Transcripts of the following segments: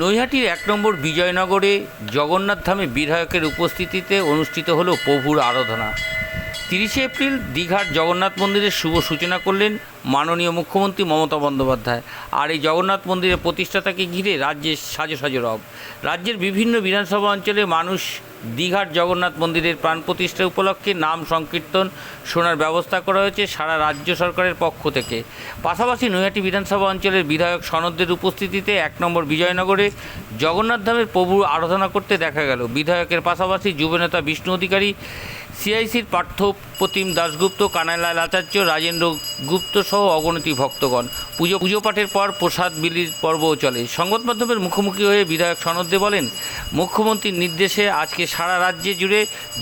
নৈহাটির এক নম্বর বিজয়নগরে জগন্নাথ ধামে বিধায়কের উপস্থিতিতে অনুষ্ঠিত হল প্রভুর আরাধনা। তিরিশে এপ্রিল দীঘার জগন্নাথ মন্দিরের শুভ সূচনা করলেন মাননীয় মুখ্যমন্ত্রী মমতা বন্দ্যোপাধ্যায়। আর এই জগন্নাথ মন্দিরের প্রতিষ্ঠাতাকে ঘিরে রাজ্যের সাজো সাজো রব। রাজ্যের বিভিন্ন বিধানসভা অঞ্চলে মানুষ দীঘার জগন্নাথ মন্দিরের প্রাণ প্রতিষ্ঠা উপলক্ষে নাম সংকীর্তন শোনার ব্যবস্থা করা হয়েছে সারা রাজ্য সরকারের পক্ষ থেকে। পাশাপাশি নৈহাটি বিধানসভা অঞ্চলের বিধায়ক সনদদের উপস্থিতিতে এক নম্বর বিজয়নগরে জগন্নাথ ধামের প্রভুর আরাধনা করতে দেখা গেল। বিধায়কের পাশাপাশি যুবনেতা বিষ্ণু অধিকারী সিআইসির পার্থ প্রতিম দাশগুপ্ত, কানাইলাল আচার্য, রাজেন্দ্র গুপ্ত সহ অগণিত ভক্তগণ। পুজো পুজো পাঠের পর প্রসাদ, বিলির পর্বও চলে। সংবাদ মাধ্যমের মুখোমুখি হয়ে বিধায়ক সনদে বলেন, মুখ্যমন্ত্রীর নির্দেশে আজকে সারা রাজ্যে জুড়ে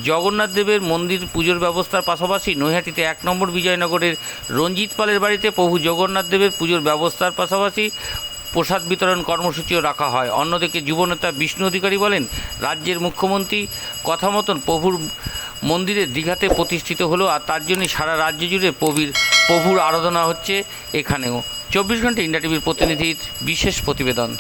জগন্নাথ দেবের মন্দির পুজোর ব্যবস্থার পাশাপাশি নৈহাটিতে এক নম্বর বিজয়নগরের রঞ্জিত পালের বাড়িতে প্রভু জগন্নাথ দেবের পুজোর ব্যবস্থার পাশাপাশি প্রসাদ বিতরণ কর্মসূচিও রাখা হয়। অন্যদিকে যুবনেতা বিষ্ণু অধিকারী বলেন, রাজ্যের মুখ্যমন্ত্রী কথা মতন প্রভুর মন্দিরে দীঘাতে প্রতিষ্ঠিত হলো আর তার জন্যই সারা রাজ্য জুড়ে প্রবীর, প্রভুর আরাধনা হচ্ছে এখানেও। চব্বিশ ঘণ্টা ইন্ডিয়া টিভির প্রতিনিধির বিশেষ প্রতিবেদন।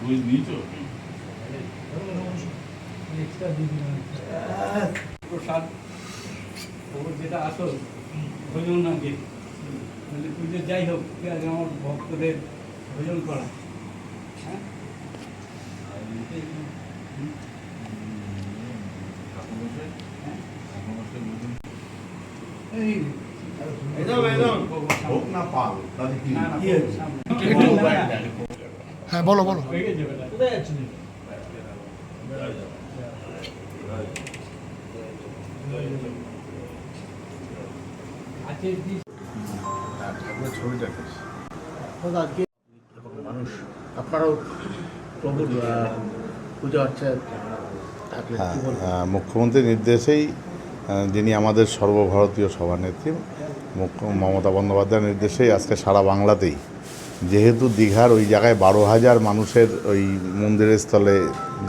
বুঝ নিয়েছো প্রসাদ ওর যেটা আসল ভোজন না যে মানে পুজো যাই হোক আমার ভক্তদের ভোজন করা হ্যাঁ এই এদাও, এদাও। হোক না পাল তাহলে কি না, না, হ্যাঁ বলো বলো। হয়ে মানুষ আপনারাও প্রভুর পূজা অর্চা হ্যাঁ আহ, মুখ্যমন্ত্রীর নির্দেশেই যিনি আমাদের সর্বভারতীয় সভানেত্রী মুখ্য মমতা বন্দ্যোপাধ্যায়ের নির্দেশেই আজকে সারা বাংলাতেই যেহেতু দীঘার ওই জায়গায় বারো হাজার মানুষের ওই মন্দিরের স্থলে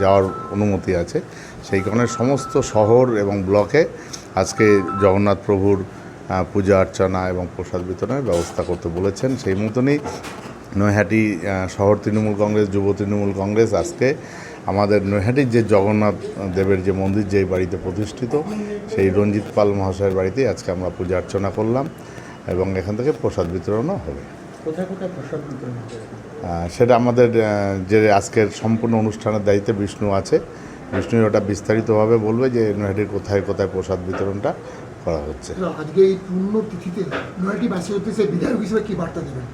যাওয়ার অনুমতি আছে, সেই কারণে সমস্ত শহর এবং ব্লকে আজকে জগন্নাথ প্রভুর পূজা অর্চনা এবং প্রসাদ বিতরণের ব্যবস্থা করতে বলেছেন। সেই মতনই নৈহাটি শহর তৃণমূল কংগ্রেস, যুব তৃণমূল কংগ্রেস আজকে আমাদের নৈহাটির যে জগন্নাথ দেবের যে মন্দির, যেই বাড়িতে প্রতিষ্ঠিত, সেই রঞ্জিত পাল মহাশয়ের বাড়িতেই আজকে আমরা পূজা অর্চনা করলাম এবং এখান থেকে প্রসাদ বিতরণও হবে। কোথায় কোথায় প্রসাদ বিতরণ হচ্ছে আহ, সেটা আমাদের যে আজকের সম্পূর্ণ অনুষ্ঠানের দায়িত্বে বিষ্ণু আছে। বিষ্ণু ওটা বিস্তারিতভাবে বলবে যে নৈহাটির কোথায় কোথায় প্রসাদ বিতরণটা করা হচ্ছে। আজকে এই পূর্ণ তিথিতে নয়টি বাসী উদ্দেশ্যে বিধায়ক হিসেবে কি বার্তা দেবেন?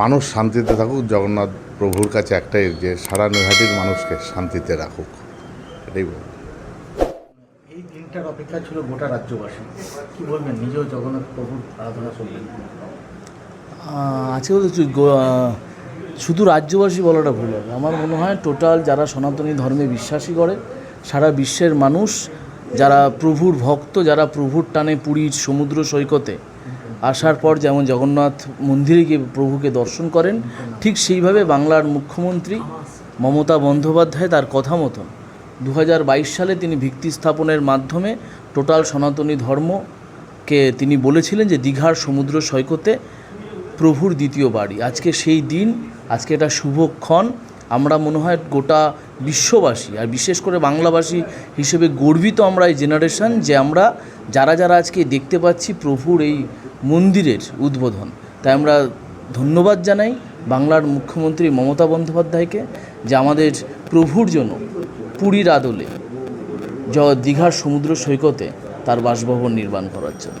মানুষ শান্তিতে থাকুক জগন্নাথ প্রভুর কাছে একটাই যে সারা নৈহাটির মানুষকে শান্তিতে রাখুক এটাই বলব। এই দিনটার অপেক্ষা ছিল গোটা রাজ্যবাসী। কি বলবেন? নিজেও জগন্নাথ প্রভুর আরাধনা করবেন আহ, আজকে বলতে শুধু রাজ্যবাসী বলাটা ভুল হবে। আমার মনে হয় টোটাল যারা সনাতনী ধর্মে বিশ্বাসী করে, সারা বিশ্বের মানুষ, যারা প্রভুর ভক্ত, যারা প্রভুর টানে পুরীর সমুদ্র সৈকতে আসার পর যেমন জগন্নাথ মন্দিরে গিয়ে প্রভুকে দর্শন করেন, ঠিক সেইভাবে বাংলার মুখ্যমন্ত্রী মমতা বন্দ্যোপাধ্যায় তার কথা মতন দু হাজার বাইশ সালে তিনি ভিত্তি স্থাপনের মাধ্যমে টোটাল সনাতনী ধর্মকে তিনি বলেছিলেন যে দীঘার সমুদ্র সৈকতে প্রভুর দ্বিতীয় বাড়ি। আজকে সেই দিন, আজকে এটা শুভক্ষণ। আমরা মনে হয় গোটা বিশ্ববাসী, আর বিশেষ করে বাংলাভাষী হিসেবে গর্বিত আমরা এই জেনারেশন যে আমরা যারা যারা আজকে দেখতে পাচ্ছি প্রভুর এই মন্দিরের উদ্বোধন। তাই আমরা ধন্যবাদ জানাই বাংলার মুখ্যমন্ত্রী মমতা বন্দ্যোপাধ্যায়কে যে আমাদের প্রভুর জন্য পুরীর আদলে জ দীঘার সমুদ্র সৈকতে তার বাসভবন নির্মাণ করার জন্য।